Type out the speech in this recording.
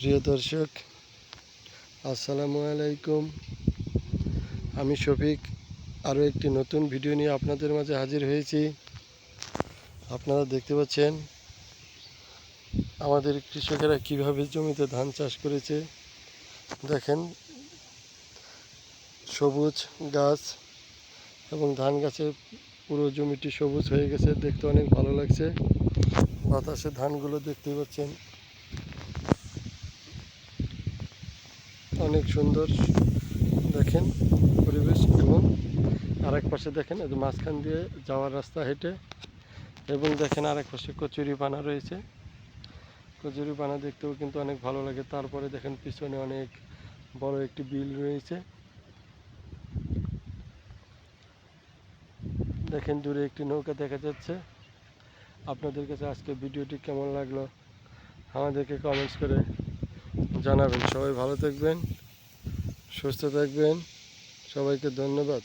প্রিয় দর্শক, আসসালামু আলাইকুম। আমি শফিক, আরও একটি নতুন ভিডিও নিয়ে আপনাদের মাঝে হাজির হয়েছি। আপনারা দেখতে পাচ্ছেন আমাদের কৃষকেরা কীভাবে জমিতে ধান চাষ করেছে। দেখেন, সবুজ গাছ এবং ধান গাছের পুরো জমিটি সবুজ হয়ে গেছে, দেখতে অনেক ভালো লাগছে। বাতাসে ধানগুলো দেখতে পাচ্ছেন। অনেক সুন্দর দেখেন পরিবেশ এবং আরেক পাশে দেখেন এই মাঝখান দিয়ে যাওয়ার রাস্তা হেঁটে এবং দেখেন আরেক পাশে কচুরি পানা রয়েছে। কচুরি পানা দেখতেও কিন্তু অনেক ভালো লাগে। তারপরে দেখেন পিছনে অনেক বড় একটি বিল রয়েছে। দেখেন দূরে একটি নৌকা দেখা যাচ্ছে। আপনাদের কাছে আজকে ভিডিওটি কেমন লাগল? আমাদেরকে কমেন্টস করে জানাবেন। সবাই ভালো থাকবেন সুস্থ থাকবেন। সবাইকে ধন্যবাদ।